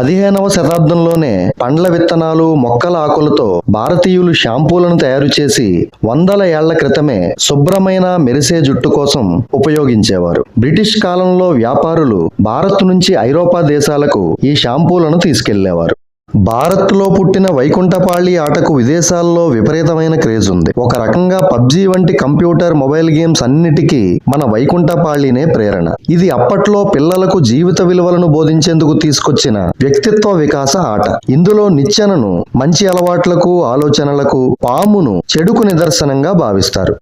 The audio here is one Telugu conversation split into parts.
పదిహేనవ శతాబ్దంలోనే పండ్ల విత్తనాలు మొక్కల ఆకులతో భారతీయులు షాంపూలను తయారు చేసి వందల ఏళ్ళ క్రితమే శుభ్రమైన మెరిసే జుట్టు కోసం ఉపయోగించేవారు. బ్రిటిష్ కాలంలో వ్యాపారులు భారత్ నుంచి ఐరోపా దేశాలకు ఈ షాంపూలను తీసుకెళ్ళేవారు. భారత్లో పుట్టిన వైకుంఠపాళి ఆటకు విదేశాల్లో విపరీతమైన క్రేజ్ ఉంది. ఒక రకంగా పబ్జీ వంటి కంప్యూటర్ మొబైల్ గేమ్స్ అన్నిటికీ మన వైకుంఠపాళినే ప్రేరణ. ఇది అప్పట్లో పిల్లలకు జీవిత విలువలను బోధించేందుకు తీసుకొచ్చిన వ్యక్తిత్వ వికాస ఆట. ఇందులో నిచ్చెనను మంచి అలవాట్లకు ఆలోచనలకు పామును చెడుకు నిదర్శనంగా భావిస్తారు.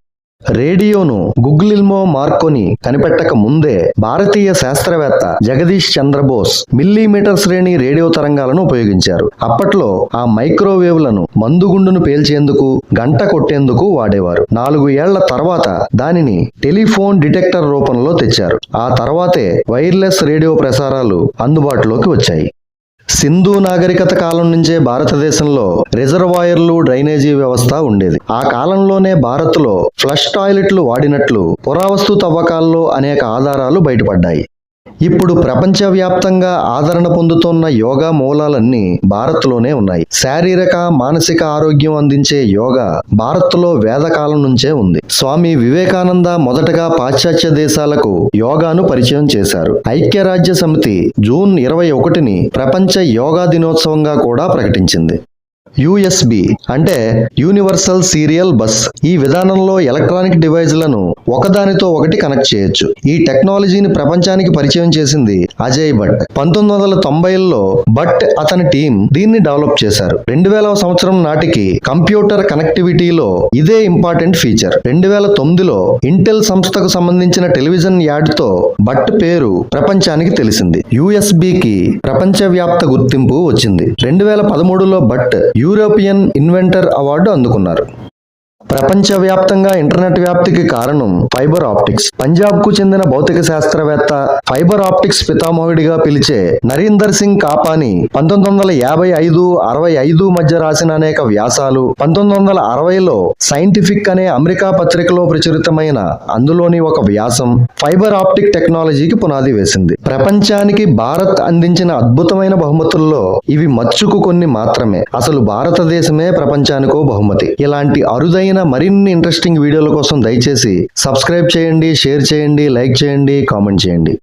రేడియోను గుగ్లిల్మో మార్కోని కనిపెట్టక ముందే భారతీయ శాస్త్రవేత్త జగదీష్ చంద్రబోస్ మిల్లీమీటర్ శ్రేణి రేడియో తరంగాలను ఉపయోగించారు. అప్పట్లో ఆ మైక్రోవేవ్లను మందుగుండును పేల్చేందుకు గంట కొట్టేందుకు వాడేవారు. నాలుగు ఏళ్ళ తర్వాత దానిని టెలిఫోన్ డిటెక్టర్ రూపంలో తెచ్చారు. ఆ తర్వాతే వైర్లెస్ రేడియో ప్రసారాలు అందుబాటులోకి వచ్చాయి. సింధు నాగరికత కాలం నుంచే భారతదేశంలో రిజర్వాయర్లు డ్రైనేజీ వ్యవస్థ ఉండేది. ఆ కాలంలోనే భారత్లో ఫ్లష్ టాయిలెట్లు వాడినట్లు పురావస్తు తవ్వకాల్లో అనేక ఆధారాలు బయటపడ్డాయి. ఇప్పుడు ప్రపంచవ్యాప్తంగా ఆదరణ పొందుతున్న యోగా మూలాలన్నీ భారత్లోనే ఉన్నాయి. శారీరక మానసిక ఆరోగ్యం అందించే యోగా భారత్లో వేదకాలం నుంచే ఉంది. స్వామి వివేకానంద మొదటగా పాశ్చాత్య దేశాలకు యోగాను పరిచయం చేశారు. ఐక్యరాజ్య సమితి జూన్ ఇరవై ఒకటిని ప్రపంచ యోగా దినోత్సవంగా కూడా ప్రకటించింది. యుఎస్బి అంటే యూనివర్సల్ సీరియల్ బస్. ఈ విధానంలో ఎలక్ట్రానిక్ డివైజ్లను ఒకదానితో ఒకటి కనెక్ట్ చేయొచ్చు. ఈ టెక్నాలజీని ప్రపంచానికి పరిచయం చేసింది అజయ్ భట్. పంతొమ్మిది వందల తొంభైలో భట్ అతని టీం దీన్ని డెవలప్ చేశారు. రెండు వేల సంవత్సరం నాటికి కంప్యూటర్ కనెక్టివిటీలో ఇదే ఇంపార్టెంట్ ఫీచర్. రెండు వేల తొమ్మిదిలో ఇంటెల్ సంస్థకు సంబంధించిన టెలివిజన్ యాడ్తో భట్ పేరు ప్రపంచానికి తెలిసింది. యుఎస్బికి ప్రపంచవ్యాప్త గుర్తింపు వచ్చింది. రెండు వేల పదమూడులో భట్ యూరోపియన్ ఇన్వెంటర్ అవార్డు అందుకున్నారు. ప్రపంచవ్యాప్తంగా ఇంటర్నెట్ వ్యాప్తికి కారణం ఫైబర్ ఆప్టిక్స్. పంజాబ్కు చెందిన భౌతిక శాస్త్రవేత్త ఫైబర్ ఆప్టిక్స్ పితామహుడిగా పిలిచే నరీందర్ సింగ్ కాపాని పంతొమ్మిది వందల యాభై ఐదు అరవై ఐదు మధ్య రాసిన అనేక వ్యాసాలు పంతొమ్మిది వందల అరవైలో సైంటిఫిక్ అనే అమెరికా పత్రికలో ప్రచురితమైన అందులోని ఒక వ్యాసం ఫైబర్ ఆప్టిక్ టెక్నాలజీకి పునాది వేసింది. ప్రపంచానికి భారత్ అందించిన అద్భుతమైన బహుమతుల్లో ఇవి మచ్చుకు కొన్ని మాత్రమే. అసలు భారతదేశమే ప్రపంచానికో బహుమతి. ఇలాంటి అరుదైన మరిన్ని ఇంట్రెస్టింగ్ వీడియోల కోసం దయచేసి సబ్స్క్రైబ్ చేయండి షేర్ చేయండి లైక్ చేయండి కామెంట్ చేయండి.